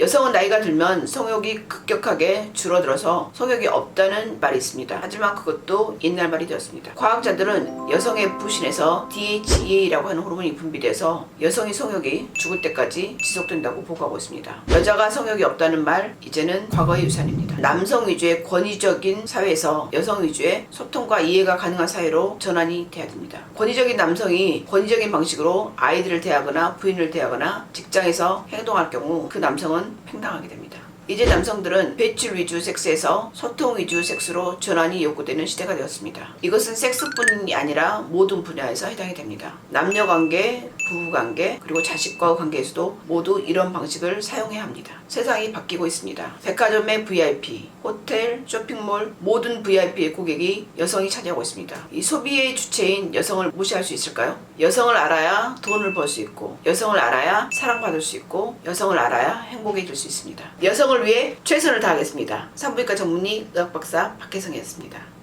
여성은 나이가 들면 성욕이 급격하게 줄어들어서 성욕이 없다는 말이 있습니다. 하지만 그것도 옛날 말이 되었습니다. 과학자들은 여성의 부신에서 DHEA라고 하는 호르몬이 분비돼서 여성의 성욕이 죽을 때까지 지속된다고 보고하고 있습니다. 여자가 성욕이 없다는 말 이제는 과거의 유산입니다. 남성 위주의 권위적인 사회에서 여성 위주의 소통과 이해가 가능한 사회로 전환이 돼야 됩니다. 권위적인 남성이 권위적인 방식으로 아이들을 대하거나 부인을 대하거나 직장에서 행동할 경우 그 남성은 팽당하게 됩니다. 이제 남성들은 배출 위주 섹스에서 소통 위주 섹스로 전환이 요구되는 시대가 되었습니다. 이것은 섹스뿐이 아니라 모든 분야에서 해당이 됩니다. 남녀 관계, 부부 관계, 그리고 자식과의 관계에서도 모두 이런 방식을 사용해야 합니다. 세상이 바뀌고 있습니다. 백화점의 VIP, 호텔, 쇼핑몰 모든 VIP의 고객이 여성이 차지하고 있습니다. 이 소비의 주체인 여성을 무시할 수 있을까요? 여성을 알아야 돈을 벌 수 있고 여성을 알아야 사랑받을 수 있고 여성을 알아야 행복해질 수 있습니다. 여성을 위해 최선을 다하겠습니다. 산부인과 전문의 의학박사 박혜성이었습니다.